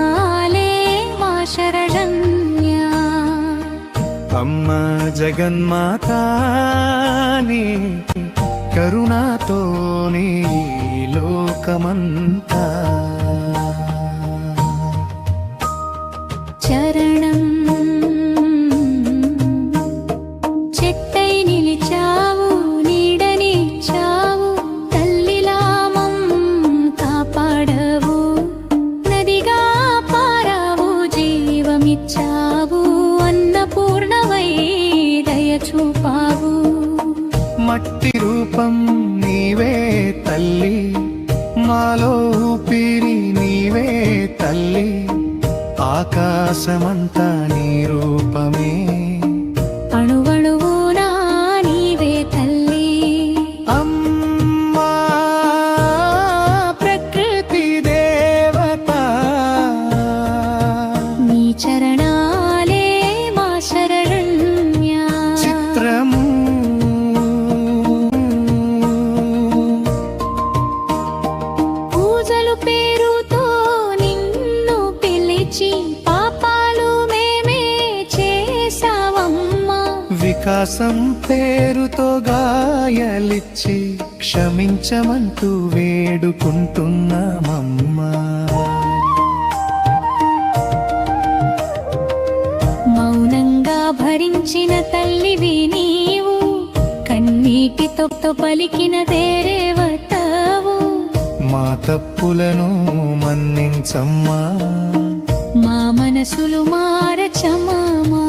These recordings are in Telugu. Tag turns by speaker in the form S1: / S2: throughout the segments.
S1: ശരണാലേ മാ ശരണ്യ അമ്മ ജഗന്മാതാ നീ కరుణాతో నీ లోకమంతా
S2: మట్టి రూపం నీవే తల్లి. మాలో ఊపిరి నీవే తల్లి. ఆకాశమంతా నీ రూపమే. వికాసం పేరుతో గాయలిచ్చి క్షమించమంటూ వేడుకుంటున్నామమ్మా.
S1: మౌనంగా భరించిన తల్లివి నీవు కన్నీటితో పలికిన దేరేవతావు
S2: మా తప్పులను మన్నించమ్మా.
S1: మా మనసులు మారచమామా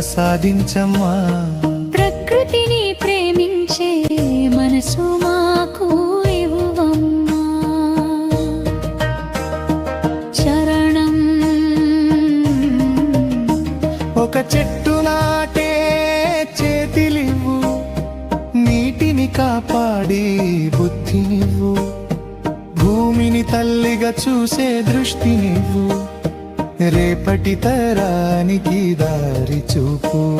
S2: ప్రసాదించమ్మా
S1: ప్రకృతిని ప్రేమించే మనసు మాకు ఇవ్వమ్మా. చరణం.
S2: ఒక చెట్టు నాటే చేతిలివ్వు. నీటిని కాపాడి బుద్ధినివ్వు. భూమిని తల్లిగా చూసే దృష్టినివ్వు. రేపటి తరానికి దారి చూపు.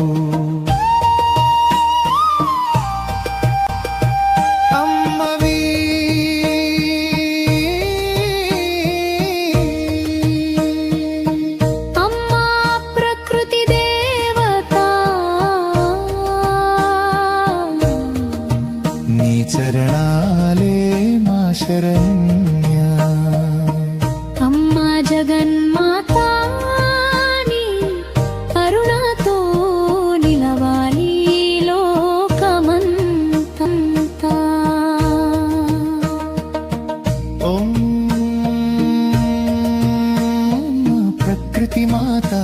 S2: చరణాలే మా శరణ్.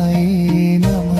S2: നായനമ